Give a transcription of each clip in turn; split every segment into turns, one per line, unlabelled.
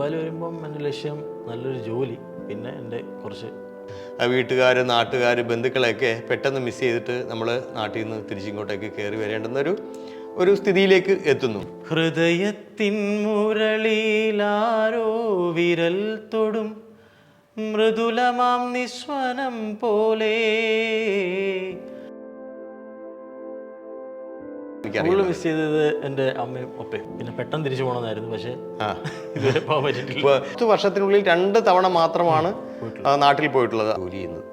ദുബായിൽ വരുമ്പം എന്റെ ലക്ഷ്യം നല്ലൊരു ജോലി പിന്നെ എന്റെ കുറച്ച്
വീട്ടുകാർ നാട്ടുകാർ ബന്ധുക്കളെയൊക്കെ പെട്ടെന്ന് മിസ് ചെയ്തിട്ട് നമ്മൾ നാട്ടിൽ നിന്ന് തിരിച്ചിങ്ങോട്ടേക്ക് കയറി വരേണ്ടുന്നൊരു ഒരു സ്ഥിതിയിലേക്ക് എത്തുന്നു.
ഹൃദയത്തിൻ മുരളിയിലാരോ വിരൽ തൊടും മൃദുലമാം നിസ്വനം പോലെ
എനിക്കറിയാം
മിസ് ചെയ്തത് എന്റെ അമ്മയും ഒപ്പയും പിന്നെ പെട്ടെന്ന് തിരിച്ചു പോകണമെന്നായിരുന്നു പക്ഷേ
ആ.
ഇതുവരെ പോകാൻ പറ്റിയിട്ടില്ല.
പത്ത് വർഷത്തിനുള്ളിൽ രണ്ട് തവണ മാത്രമാണ് നാട്ടിൽ പോയിട്ടുള്ളത്. ജോലി ചെയ്യുന്നത്.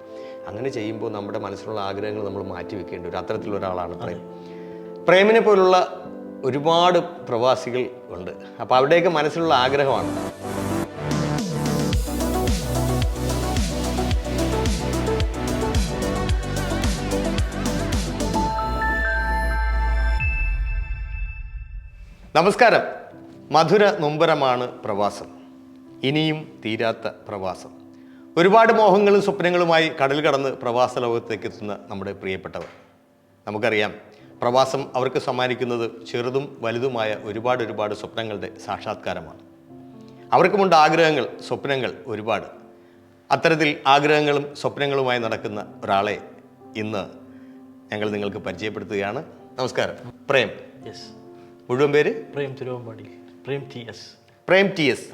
അങ്ങനെ ചെയ്യുമ്പോൾ നമ്മുടെ മനസ്സിലുള്ള ആഗ്രഹങ്ങൾ നമ്മൾ മാറ്റി വെക്കേണ്ട ഒരു അത്തരത്തിലുള്ള ഒരാളാണ് പ്രേം. പ്രേമിനെ പോലുള്ള ഒരുപാട് പ്രവാസികൾ ഉണ്ട്. അപ്പോൾ അവിടെയൊക്കെ മനസ്സിലുള്ള ആഗ്രഹമാണ്. നമസ്കാരം. മധുര നൊമ്പരമാണ് പ്രവാസം. ഇനിയും തീരാത്ത പ്രവാസം. ഒരുപാട് മോഹങ്ങളും സ്വപ്നങ്ങളുമായി കടൽ കടന്ന് പ്രവാസ ലോകത്തേക്ക് എത്തുന്ന നമ്മുടെ പ്രിയപ്പെട്ടവർ. നമുക്കറിയാം പ്രവാസം അവർക്ക് സമ്മാനിക്കുന്നത് ചെറുതും വലുതുമായ ഒരുപാട് ഒരുപാട് സ്വപ്നങ്ങളുടെ സാക്ഷാത്കാരമാണ്. അവർക്കുമുണ്ട് ആഗ്രഹങ്ങൾ സ്വപ്നങ്ങൾ ഒരുപാട്. അത്തരത്തിൽ ആഗ്രഹങ്ങളും സ്വപ്നങ്ങളുമായി നടക്കുന്ന ഒരാളെ ഇന്ന് ഞങ്ങൾ നിങ്ങൾക്ക് പരിചയപ്പെടുത്തുകയാണ്. നമസ്കാരം. പ്രേം.
യെസ്
മുഴുവൻ പേര്?
Prem Thiruvambadi. Prem T S.
Prem T S.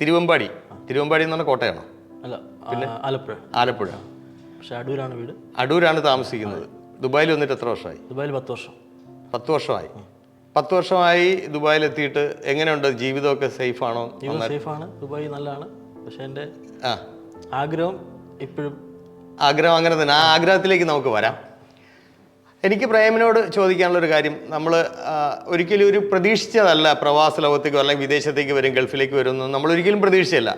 Thiruvambadi. Thiruvambadi എന്ന് പറഞ്ഞാൽ കോട്ടയാണോ?
അല്ല പിന്നെ? ആലപ്പുഴ.
ആലപ്പുഴ.
പക്ഷെ അടൂരാണ് വീട്.
അടൂരാണ് താമസിക്കുന്നത്. ദുബായിൽ വന്നിട്ട് എത്ര വർഷമായി?
ദുബായിൽ പത്ത് വർഷം.
പത്ത് വർഷമായി. പത്ത് വർഷമായി ദുബായിൽ എത്തിയിട്ട് എങ്ങനെയുണ്ട്? ജീവിതമൊക്കെ സേഫ് ആണോ
സേഫ് ആണ് ദുബായ് നല്ലതാണ്. പക്ഷെ
എന്റെ
ആഗ്രഹം ഇപ്പോഴും
ആഗ്രഹം അങ്ങനെ തന്നെ. ആ ആഗ്രഹത്തിലേക്ക് നമുക്ക് വരാം. എനിക്ക് പ്രേമിനോട് ചോദിക്കാനുള്ള ഒരു കാര്യം. നമ്മൾ ഒരിക്കലും ഒരു പ്രതീക്ഷിച്ചതല്ല പ്രവാസ ലോകത്തേക്കോ അല്ലെങ്കിൽ വിദേശത്തേക്ക് വരും ഗൾഫിലേക്ക് വരുന്നു നമ്മൾ ഒരിക്കലും പ്രതീക്ഷിച്ചല്ല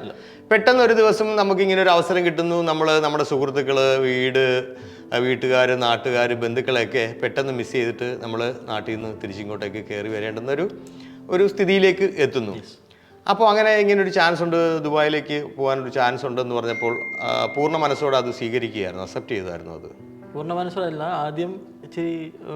പെട്ടെന്ന് ഒരു ദിവസം നമുക്ക് ഇങ്ങനെ ഒരു അവസരം കിട്ടുന്നു. നമ്മൾ നമ്മുടെ സുഹൃത്തുക്കൾ വീട് വീട്ടുകാർ നാട്ടുകാർ ബന്ധുക്കളെയൊക്കെ പെട്ടെന്ന് മിസ് ചെയ്തിട്ട് നമ്മൾ നാട്ടിൽ നിന്ന് തിരിച്ചിങ്ങോട്ടേക്ക് കയറി വരേണ്ടുന്നൊരു ഒരു ഒരു സ്ഥിതിയിലേക്ക് എത്തുന്നു. അപ്പോൾ അങ്ങനെ ഇങ്ങനെ ഒരു ചാൻസ് ഉണ്ട്. ദുബായിലേക്ക് പോകാനൊരു ചാൻസ് ഉണ്ടെന്ന് പറഞ്ഞപ്പോൾ പൂർണ മനസ്സോടെ അത് സ്വീകരിക്കുകയായിരുന്നു അക്സെപ്റ്റ് ചെയ്തായിരുന്നു അത്.
പൂർണ മനസ്സിലല്ല ആദ്യം ഇച്ചിരി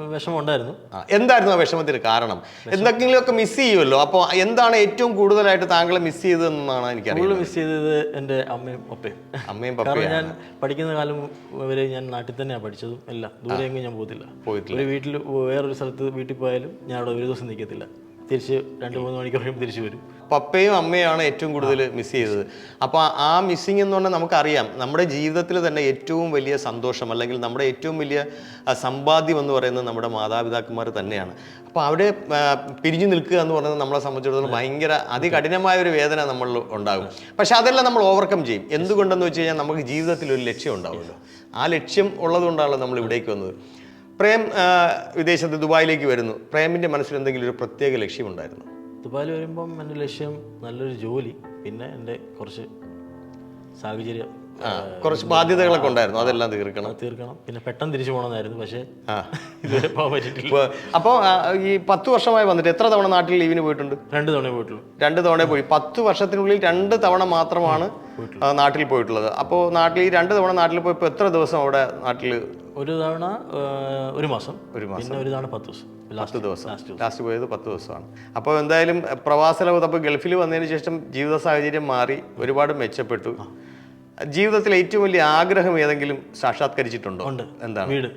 വിഷമമുണ്ടായിരുന്നു.
ആ, എന്തായിരുന്നു ആ വിഷമത്തിന് കാരണം? എന്തെങ്കിലുമൊക്കെ മിസ് ചെയ്യുമല്ലോ. അപ്പോൾ എന്താണ് ഏറ്റവും കൂടുതലായിട്ട് താങ്കളെ മിസ് ചെയ്തതെന്നാണ് എനിക്കറിയാം
കൂടുതൽ മിസ് ചെയ്തത് എന്റെ അമ്മയും ഒപ്പയും
അമ്മയും
കാരണം
പപ്പയും
ഞാൻ പഠിക്കുന്ന കാലം വരെ ഞാൻ നാട്ടിൽ തന്നെയാണ് പഠിച്ചതും. എല്ലാം. ദൂരെയെങ്കിലും ഞാൻ പോകത്തില്ല.
പോയിട്ടില്ല
ഒരു വീട്ടിൽ വേറൊരു സ്ഥലത്ത് വീട്ടിൽ പോയാലും ഞാൻ അവിടെ ഒരു ദിവസം നിൽക്കത്തില്ല. തിരിച്ച് രണ്ട് മൂന്ന് മണിക്കൂർ കഴിയുമ്പോൾ തിരിച്ചു വരും.
പപ്പയും അമ്മയാണ് ഏറ്റവും കൂടുതൽ മിസ് ചെയ്തത്. അപ്പോൾ ആ മിസ്സിങ് എന്ന് പറഞ്ഞാൽ നമുക്കറിയാം. നമ്മുടെ ജീവിതത്തിൽ തന്നെ ഏറ്റവും വലിയ സന്തോഷം അല്ലെങ്കിൽ നമ്മുടെ ഏറ്റവും വലിയ സമ്പാദ്യം എന്ന് പറയുന്നത് നമ്മുടെ മാതാപിതാക്കന്മാർ തന്നെയാണ്. അപ്പോൾ അവിടെ പിരിഞ്ഞു നിൽക്കുക എന്ന് പറയുന്നത് നമ്മളെ സംബന്ധിച്ചിടത്തോളം ഭയങ്കര അതികഠിനമായ ഒരു വേദന നമ്മൾ ഉണ്ടാകും. പക്ഷെ അതെല്ലാം നമ്മൾ ഓവർകം ചെയ്യും. എന്തുകൊണ്ടെന്ന് വെച്ച് കഴിഞ്ഞാൽ നമുക്ക് ജീവിതത്തിൽ ഒരു ലക്ഷ്യം ഉണ്ടാവുമല്ലോ. ആ ലക്ഷ്യം ഉള്ളതുകൊണ്ടാണല്ലോ നമ്മൾ ഇവിടേക്ക് വന്നത്. പ്രേം വിദേശത്ത് ദുബായിലേക്ക് വരുന്നു. പ്രേമിന്റെ മനസ്സിൽ എന്തെങ്കിലും ഒരു പ്രത്യേക ലക്ഷ്യമുണ്ടായിരുന്നു?
ദുബായിൽ വരുമ്പം എന്റെ ലക്ഷ്യം നല്ലൊരു ജോലി പിന്നെ എന്റെ കുറച്ച് സാഹചര്യം
കുറച്ച് ബാധ്യതകളൊക്കെ ഉണ്ടായിരുന്നു. അതെല്ലാം തീർക്കണം.
തീർക്കണം. പിന്നെ പെട്ടെന്ന് തിരിച്ചു പോകണമെന്നായിരുന്നു. പക്ഷേ
ആ.
ഇതുവരെ പോകാൻ പറ്റിയിട്ടില്ല.
അപ്പോൾ ഈ പത്ത് വർഷമായി വന്നിട്ട് എത്ര തവണ നാട്ടിൽ ലീവിന് പോയിട്ടുണ്ട്?
രണ്ട് തവണ പോയിട്ടുള്ളൂ.
രണ്ട് തവണ പോയി. പത്ത് വർഷത്തിനുള്ളിൽ രണ്ട് തവണ മാത്രമാണ് നാട്ടിൽ പോയിട്ടുള്ളത്. അപ്പോൾ നാട്ടിൽ ഈ രണ്ട് തവണ നാട്ടിൽ പോയപ്പോൾ എത്ര ദിവസം അവിടെ നാട്ടിൽ?
ഒരു തവണ ഒരു മാസം.
ഒരു മാസം.
ഒരു തവണ പത്ത് ദിവസം. ലാസ്റ്റ്
ദിവസം.
ലാസ്റ്റ് ദിവസം.
ലാസ്റ്റ് പോയത് പത്ത് ദിവസമാണ്. അപ്പോൾ എന്തായാലും പ്രവാസ ലോകത്ത് അപ്പോൾ ഗൾഫിൽ വന്നതിന് ശേഷം ജീവിത സാഹചര്യം മാറി ഒരുപാട് മെച്ചപ്പെട്ടു. ജീവിതത്തിൽ ഏറ്റവും വലിയ ആഗ്രഹം ഏതെങ്കിലും സാക്ഷാത്കരിച്ചിട്ടുണ്ടോ. എന്താണ്?
വീട്.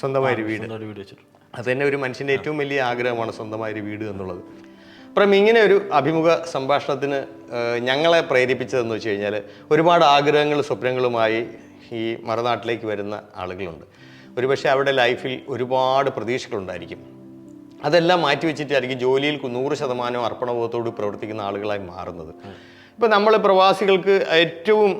സ്വന്തമായൊരു വീട്.
വീട് വെച്ചിട്ടുണ്ട്.
അത് തന്നെ ഒരു മനുഷ്യന്റെ ഏറ്റവും വലിയ ആഗ്രഹമാണ് സ്വന്തമായൊരു വീട് എന്നുള്ളത്. അപ്പം ഇങ്ങനെ ഒരു അഭിമുഖ സംഭാഷണത്തിന് ഞങ്ങളെ പ്രേരിപ്പിച്ചതെന്ന് വെച്ച് കഴിഞ്ഞാൽ ഒരുപാട് ആഗ്രഹങ്ങളും സ്വപ്നങ്ങളുമായി ഈ മറുനാട്ടിലേക്ക് വരുന്ന ആളുകളുണ്ട്. ഒരുപക്ഷെ അവരുടെ ലൈഫിൽ ഒരുപാട് പ്രതീക്ഷകളുണ്ടായിരിക്കും. അതെല്ലാം മാറ്റി വെച്ചിട്ടായിരിക്കും ജോലിയിൽ നൂറ് ശതമാനം അർപ്പണബോധത്തോട് പ്രവർത്തിക്കുന്ന ആളുകളായി മാറുന്നത്. ഇപ്പം നമ്മൾ പ്രവാസികൾക്ക് ഏറ്റവും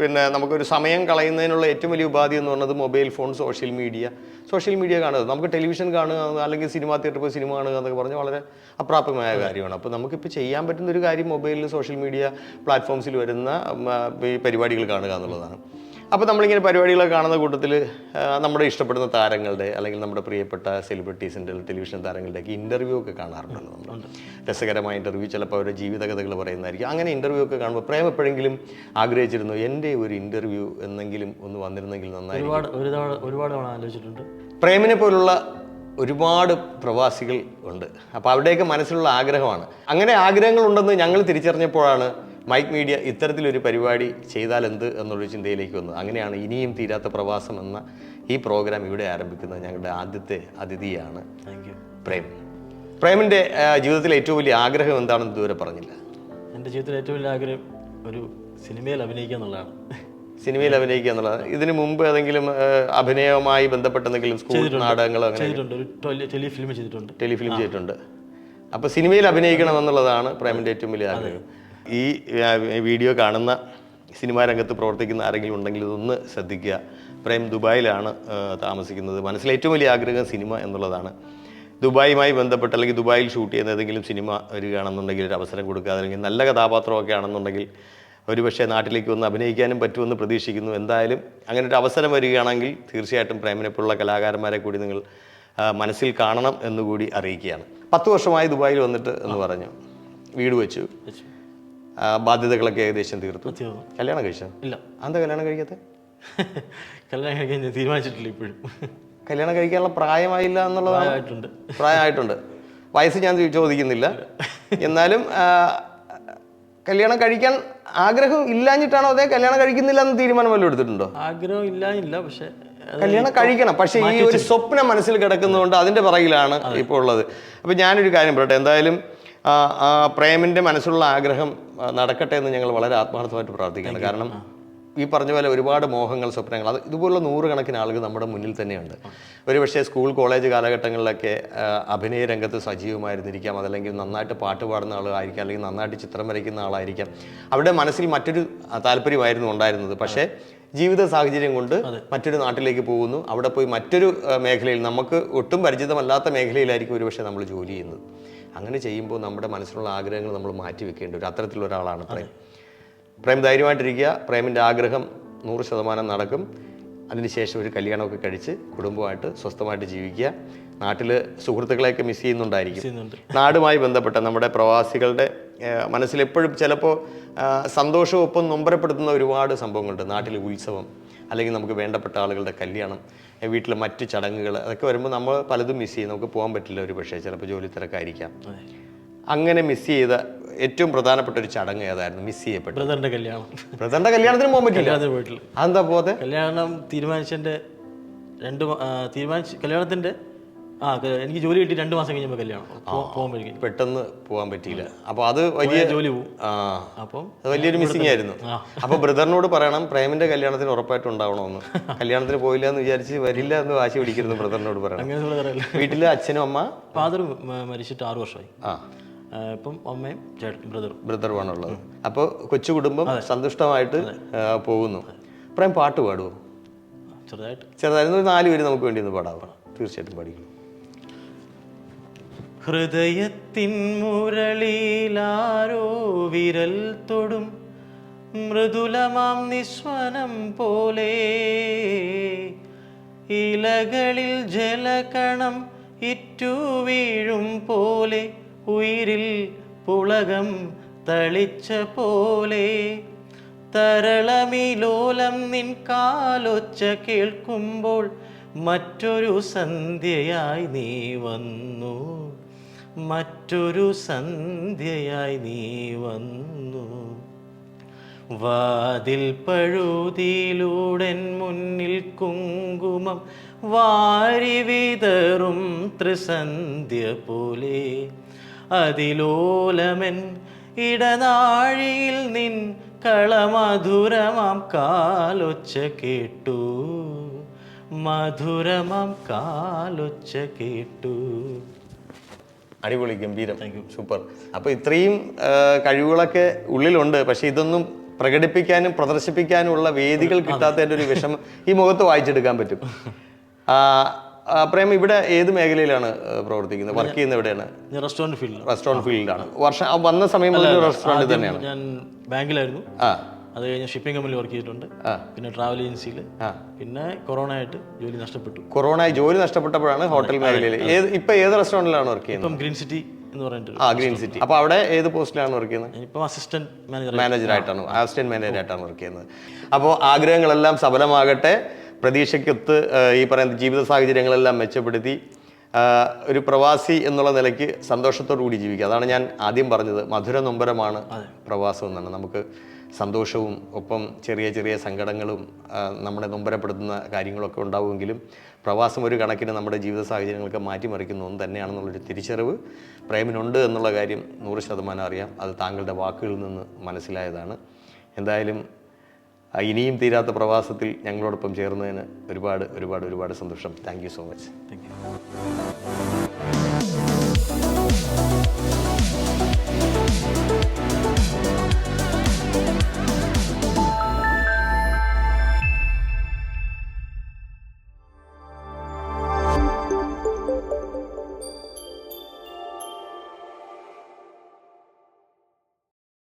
പിന്നെ നമുക്കൊരു സമയം കളയുന്നതിനുള്ള ഏറ്റവും വലിയ ഉപാധി എന്ന് പറയുന്നത് mobile phone social media. Social media കാണുക. നമുക്ക് ടെലിവിഷൻ കാണുക അല്ലെങ്കിൽ സിനിമ തിയേറ്ററിൽ പോയി സിനിമ കാണുക എന്നൊക്കെ പറഞ്ഞാൽ വളരെ അപ്രാപ്യമായ കാര്യമാണ്. അപ്പോൾ നമുക്കിപ്പോൾ ചെയ്യാൻ പറ്റുന്ന ഒരു കാര്യം മൊബൈലിൽ സോഷ്യൽ മീഡിയ പ്ലാറ്റ്ഫോംസിൽ വരുന്ന ഈ പരിപാടികൾ കാണുക എന്നുള്ളതാണ്. അപ്പോൾ നമ്മളിങ്ങനെ പരിപാടികളൊക്കെ കാണുന്ന കൂട്ടത്തിൽ നമ്മുടെ ഇഷ്ടപ്പെടുന്ന താരങ്ങളുടെ അല്ലെങ്കിൽ നമ്മുടെ പ്രിയപ്പെട്ട സെലിബ്രിറ്റീസിന്റെ ടെലിവിഷൻ താരങ്ങളുടെയൊക്കെ ഇന്റർവ്യൂ ഒക്കെ കാണാറുണ്ടല്ലോ നമ്മൾ രസകരമായ ഇന്റർവ്യൂ ചിലപ്പോൾ അവരുടെ ജീവിതകഥകൾ പറയുന്നതായിരിക്കും. അങ്ങനെ ഇന്റർവ്യൂ ഒക്കെ കാണുമ്പോൾ പ്രേം എപ്പോഴെങ്കിലും ആഗ്രഹിച്ചിരുന്നു എന്റെ ഒരു ഇന്റർവ്യൂ എന്നെങ്കിലും ഒന്ന് വന്നിരുന്നെങ്കിൽ നന്നായി
ഒരുപാട് ഒരുപാട് ആലോചിച്ചിട്ടുണ്ട്.
പ്രേമിനെ പോലുള്ള ഒരുപാട് പ്രവാസികൾ ഉണ്ട്. അപ്പോൾ അവിടെയൊക്കെ മനസ്സിലുള്ള ആഗ്രഹമാണ്. അങ്ങനെ ആഗ്രഹങ്ങളുണ്ടെന്ന് ഞങ്ങൾ തിരിച്ചറിഞ്ഞപ്പോഴാണ് മൈക്ക് മീഡിയ ഇത്തരത്തിലൊരു പരിപാടി ചെയ്താൽ എന്ത് എന്നൊരു ചിന്തയിലേക്ക് വന്നു. അങ്ങനെയാണ് ഇനിയും തീരാത്ത പ്രവാസം എന്ന ഈ പ്രോഗ്രാം ഇവിടെ ആരംഭിക്കുന്നത് ഞങ്ങളുടെ ആദ്യത്തെ അതിഥിയാണ് പ്രേം. പ്രേമിന്റെ ജീവിതത്തിലെ ഏറ്റവും വലിയ ആഗ്രഹം എന്താണെന്ന് ഇതുവരെ പറഞ്ഞില്ല.
എന്റെ ജീവിതത്തിലെ ഏറ്റവും വലിയ ആഗ്രഹം ഒരു സിനിമയിൽ അഭിനയിക്കുക എന്നുള്ളതാണ്.
സിനിമയിൽ അഭിനയിക്കുക എന്നുള്ളത് ഇതിനു മുമ്പ് ഏതെങ്കിലും അഭിനയവുമായി ബന്ധപ്പെട്ട എന്തെങ്കിലും സ്കൂൾ നാടകങ്ങളോ അങ്ങനെ?
ചെയ്തിട്ടുണ്ട്. ഒരു ടെലി ടെലി ചെയ്തിട്ടുണ്ട്.
ടെലിഫിലിം ചെയ്തിട്ടുണ്ട്. അപ്പോൾ സിനിമയിൽ അഭിനയിക്കണം എന്നുള്ളതാണ് പ്രേമിന്റെ ഏറ്റവും വലിയ ആഗ്രഹം. ഈ വീഡിയോ കാണുന്ന സിനിമാ രംഗത്ത് പ്രവർത്തിക്കുന്ന ആരെങ്കിലും ഉണ്ടെങ്കിൽ ഇതൊന്ന് ശ്രദ്ധിക്കുക. പ്രേം ദുബായിലാണ് താമസിക്കുന്നത്. മനസ്സിലെ ഏറ്റവും വലിയ ആഗ്രഹം സിനിമ എന്നുള്ളതാണ്. ദുബായുമായി ബന്ധപ്പെട്ട് അല്ലെങ്കിൽ ദുബായിൽ ഷൂട്ട് ചെയ്യുന്ന ഏതെങ്കിലും സിനിമ വരികയാണെന്നുണ്ടെങ്കിൽ ഒരു അവസരം കൊടുക്കുക. അല്ലെങ്കിൽ നല്ല കഥാപാത്രമൊക്കെ ആണെന്നുണ്ടെങ്കിൽ ഒരുപക്ഷെ നാട്ടിലേക്ക് വന്ന് അഭിനയിക്കാനും പറ്റുമെന്ന് പ്രതീക്ഷിക്കുന്നു. എന്തായാലും അങ്ങനെ ഒരു അവസരം വരികയാണെങ്കിൽ തീർച്ചയായിട്ടും പ്രേമിനെപ്പോലുള്ള കലാകാരന്മാരെ കൂടി നിങ്ങൾ മനസ്സിൽ കാണണം എന്നുകൂടി അറിയിക്കുകയാണ്. പത്ത് വർഷമായി ദുബായിൽ വന്നിട്ട് എന്ന് പറഞ്ഞു. വീട് വെച്ചു. ബാധ്യതകളൊക്കെ ഏകദേശം തീർത്തു. കല്യാണം കഴിച്ചോ?
ഇല്ല.
എന്താ കല്യാണം കഴിക്കാത്ത?
കല്യാണം കഴിക്കാൻ ഞാൻ തീരുമാനിച്ചിട്ടില്ല ഇപ്പോഴും.
കല്യാണം കഴിക്കാനുള്ള പ്രായമായില്ല
എന്നുള്ളതായിട്ടുണ്ട്
പ്രായമായിട്ടുണ്ട്. വയസ്സ് ഞാൻ ചോദിക്കുന്നില്ല. എന്നാലും കല്യാണം കഴിക്കാൻ ആഗ്രഹം ഇല്ലാഞ്ഞിട്ടാണോ അതേ കല്യാണം കഴിക്കുന്നില്ല എന്ന് തീരുമാനം വല്ലതും എടുത്തിട്ടുണ്ടോ?
ആഗ്രഹം ഇല്ലാഞ്ഞില്ല ഇല്ല പക്ഷെ
കല്യാണം കഴിക്കണം. പക്ഷേ ഈ ഒരു സ്വപ്നം മനസ്സിൽ കിടക്കുന്നതുകൊണ്ട് അതിന്റെ പിറകിലാണ് ഇപ്പോൾ ഉള്ളത്. അപ്പൊ ഞാനൊരു കാര്യം പറയട്ടെ. എന്തായാലും പ്രേമിന്റെ മനസ്സിലുള്ള ആഗ്രഹം നടക്കട്ടെ എന്ന് ഞങ്ങൾ വളരെ ആത്മാർത്ഥമായിട്ട് പ്രാർത്ഥിക്കുകയാണ്. കാരണം ഈ പറഞ്ഞ പോലെ ഒരുപാട് മോഹങ്ങൾ സ്വപ്നങ്ങൾ അത് ഇതുപോലുള്ള നൂറുകണക്കിന് ആളുകൾ നമ്മുടെ മുന്നിൽ തന്നെയുണ്ട്. ഒരുപക്ഷെ സ്കൂൾ കോളേജ് കാലഘട്ടങ്ങളിലൊക്കെ അഭിനയ രംഗത്ത് സജീവമായിരുന്നിരിക്കാം. അതല്ലെങ്കിൽ നന്നായിട്ട് പാട്ട് പാടുന്ന ആളായിരിക്കാം അല്ലെങ്കിൽ നന്നായിട്ട് ചിത്രം വരയ്ക്കുന്ന ആളായിരിക്കാം. അവരുടെ മനസ്സിൽ മറ്റൊരു താല്പര്യമായിരുന്നു ഉണ്ടായിരുന്നത്. പക്ഷേ ജീവിത സാഹചര്യം കൊണ്ട് മറ്റൊരു നാട്ടിലേക്ക് പോകുന്നു. അവിടെ പോയി മറ്റൊരു മേഖലയിൽ നമുക്ക് ഒട്ടും പരിചിതമല്ലാത്ത മേഖലയിലായിരിക്കും ഒരുപക്ഷെ നമ്മൾ ജോലി ചെയ്യുന്നത്. അങ്ങനെ ചെയ്യുമ്പോൾ നമ്മുടെ മനസ്സിലുള്ള ആഗ്രഹങ്ങൾ നമ്മൾ മാറ്റി വെക്കേണ്ട ഒരു അത്തരത്തിലുള്ള ഒരാളാണ് പ്രേം. പ്രേം ധൈര്യമായിട്ടിരിക്കുക. പ്രേമിന്റെ ആഗ്രഹം നൂറ് ശതമാനം നടക്കും. അതിനുശേഷം ഒരു കല്യാണമൊക്കെ കഴിച്ച് കുടുംബമായിട്ട് സ്വസ്ഥമായിട്ട് ജീവിക്കുക. നാട്ടിൽ സുഹൃത്തുക്കളെയൊക്കെ മിസ് ചെയ്യുന്നുണ്ടായിരിക്കും. നാടുമായി ബന്ധപ്പെട്ട നമ്മുടെ പ്രവാസികളുടെ മനസ്സിലെപ്പോഴും ചിലപ്പോൾ സന്തോഷവും ഒപ്പം നൊമ്പരപ്പെടുത്തുന്ന ഒരുപാട് സംഭവങ്ങളുണ്ട്. നാട്ടിലെ ഉത്സവം അല്ലെങ്കിൽ നമുക്ക് വേണ്ടപ്പെട്ട ആളുകളുടെ കല്യാണം. മറ്റ് മറ്റു ചടങ്ങുകൾ അതൊക്കെ വരുമ്പോൾ നമ്മൾ പലതും മിസ് ചെയ്യും. നമുക്ക് പോകാൻ പറ്റില്ല ഒരു പക്ഷേ. ചിലപ്പോൾ ജോലി തിരക്കായിരിക്കാം. അങ്ങനെ മിസ് ചെയ്ത ഏറ്റവും പ്രധാനപ്പെട്ട ഒരു ചടങ്ങ് ഏതായിരുന്നു? മിസ് ചെയ്യപ്പെട്ടു
ബ്രദറിന്റെ കല്യാണം.
ബ്രദറിന്റെ കല്യാണത്തിന് പോകാൻ പറ്റില്ല?
വീട്ടിൽ
അതെന്താ പോകാതെ
കല്യാണം തീരുമാനിച്ചതിന്റെ രണ്ട് തീരുമാനിച്ച് കല്യാണത്തിന്റെ ആ എനിക്ക് ജോലി കിട്ടി രണ്ട് മാസം കഴിഞ്ഞപ്പോൾ കല്യാണം. പോവാൻ പോകാൻ പറ്റി
പെട്ടെന്ന് പോകാൻ പറ്റിയില്ല. അപ്പോൾ അത് വലിയ
ജോലി പോകും
ആ.
അപ്പം
അത് വലിയൊരു മിസ്സിംഗ് ആയിരുന്നു.
അപ്പോൾ
അപ്പൊ ബ്രദറിനോട് പറയണം പ്രേമിന്റെ കല്യാണത്തിന് ഉറപ്പായിട്ട് ഉണ്ടാവണമെന്ന് കല്യാണത്തിന് പോയില്ല എന്ന് വിചാരിച്ച് വരില്ല എന്ന് വാശി പിടിക്കരുത് ബ്രദറിനോട് പറയണം. വീട്ടിലെ അച്ഛനും അമ്മ?
ഫാദർ മരിച്ചിട്ട് ആറു വർഷമായി.
ആ.
ഇപ്പം അമ്മയും ബ്രദറും.
ബ്രദറുമാണുള്ളത്. അപ്പോൾ കൊച്ചു കുടുംബം സന്തുഷ്ടമായിട്ട് പോകുന്നു. പ്രേം പാട്ട് പാടുമോ
ചെറുതായിട്ട്.
ചെറുതായിരുന്നു. നാല് പേര് നമുക്ക് വേണ്ടി ഒന്ന് പാടാവണം തീർച്ചയായിട്ടും പാടിക്കണം
ഹൃദയത്തിൻ മുരളിയിലാരോ വിരൽ തൊടും. മൃദുലമാം നിസ്വനം പോലെ ഇലകളിൽ ജലകണം ഇറ്റു വീഴും പോലെ ഉയിരിൽ പുളകം തളിച്ച പോലെ തരളമിലോലം നിൻ കാലൊച്ച കേൾക്കുമ്പോൾ മറ്റൊരു സന്ധ്യയായി നീ വന്നു. മറ്റൊരു സന്ധ്യയായി നീ വന്നു. വാതിൽ പഴുതിയിലൂടൻ മുന്നിൽ കുങ്കുമം വാരി വിതറും ത്രിസന്ധ്യ പോലെ. അതിലോലമൻ ഇടനാഴിയിൽ നിൻ കളമധുരമാം കാലൊച്ച കേട്ടു. മധുരമാം കാലൊച്ച കേട്ടു.
അടിപൊളി ഗംഭീരം. സൂപ്പർ. അപ്പൊ ഇത്രയും കഴിവുകളൊക്കെ ഉള്ളിലുണ്ട്. പക്ഷെ ഇതൊന്നും പ്രകടിപ്പിക്കാനും പ്രദർശിപ്പിക്കാനുമുള്ള വേദികൾ കിട്ടാത്തതിന്റെ ഒരു വിഷമം ഈ മുഖത്ത് വായിച്ചെടുക്കാൻ പറ്റും. പ്രേം ഇവിടെ ഏത് മേഖലയിലാണ് പ്രവർത്തിക്കുന്നത്? വർക്ക് ചെയ്യുന്നത് എവിടെയാണ്?
റെസ്റ്റോറന്റ് ഫീൽഡ്
റെസ്റ്റോറന്റ് ഫീൽഡാണ് വർഷം വന്ന സമയം റെസ്റ്റോറന്റ് തന്നെയാണ്.
ഞാൻ ബാങ്കിലായിരുന്നു.
ആ.
അത് കഴിഞ്ഞ് ഷിപ്പിംഗ് കമ്പനിയിൽ വർക്ക് ചെയ്തിട്ടുണ്ട്. പിന്നെ ട്രാവൽ ഏജൻസിയിൽ പിന്നെ കൊറോണ ആയിട്ട് ജോലി നഷ്ടപ്പെട്ടു.
കൊറോണ ജോലി നഷ്ടപ്പെട്ടപ്പോഴാണ് ഹോട്ടൽ മേഖലയിൽ ഏത് ഇപ്പൊ ഏത് റെസ്റ്റോറന്റിലാണ് വർക്ക് ചെയ്യുന്നത്?
ഇപ്പം ഗ്രീൻ സിറ്റി എന്ന് പറഞ്ഞിട്ട്
ആ ഗ്രീൻ സിറ്റി അപ്പോൾ അവിടെ ഏത് പോസ്റ്റിലാണ് വർക്ക് ചെയ്യുന്നത്?
ഞാനിപ്പം അസിസ്റ്റന്റ് മാനേജർ മാനേജർ
മാനേജറായിട്ടാണ് അസിസ്റ്റന്റ് മാനേജറായിട്ടാണ് വർക്ക് ചെയ്യുന്നത്. അപ്പോൾ ആഗ്രഹങ്ങളെല്ലാം സഫലമാകട്ടെ. പ്രതീക്ഷയ്ക്കൊത്ത് ഈ പറയുന്ന ജീവിത സാഹചര്യങ്ങളെല്ലാം മെച്ചപ്പെടുത്തി. ഒരു പ്രവാസി എന്നുള്ള നിലയ്ക്ക് സന്തോഷത്തോടു കൂടി ജീവിക്കുക. അതാണ് ഞാൻ ആദ്യം പറഞ്ഞത്. മധുര നൊമ്പരമാണ് പ്രവാസം എന്നാണ്. നമുക്ക് സന്തോഷവും ഒപ്പം ചെറിയ ചെറിയ സങ്കടങ്ങളും നമ്മളെ നൊമ്പരപ്പെടുത്തുന്ന കാര്യങ്ങളൊക്കെ ഉണ്ടാവുമെങ്കിലും പ്രവാസം ഒരു കണക്കിന് നമ്മുടെ ജീവിത സാഹചര്യങ്ങളൊക്കെ മാറ്റിമറിക്കുന്ന. ഒന്ന് തന്നെയാണെന്നുള്ളൊരു തിരിച്ചറിവ് പ്രേമിനുണ്ട് എന്നുള്ള കാര്യം നൂറ് ശതമാനം അറിയാം. അത് താങ്കളുടെ വാക്കുകളിൽ നിന്ന് മനസ്സിലായതാണ്. എന്തായാലും ഇനിയും തീരാത്ത പ്രവാസത്തിൽ ഞങ്ങളോടൊപ്പം ചേർന്നതിന് ഒരുപാട് ഒരുപാട് ഒരുപാട് സന്തോഷം. Thank so much
thank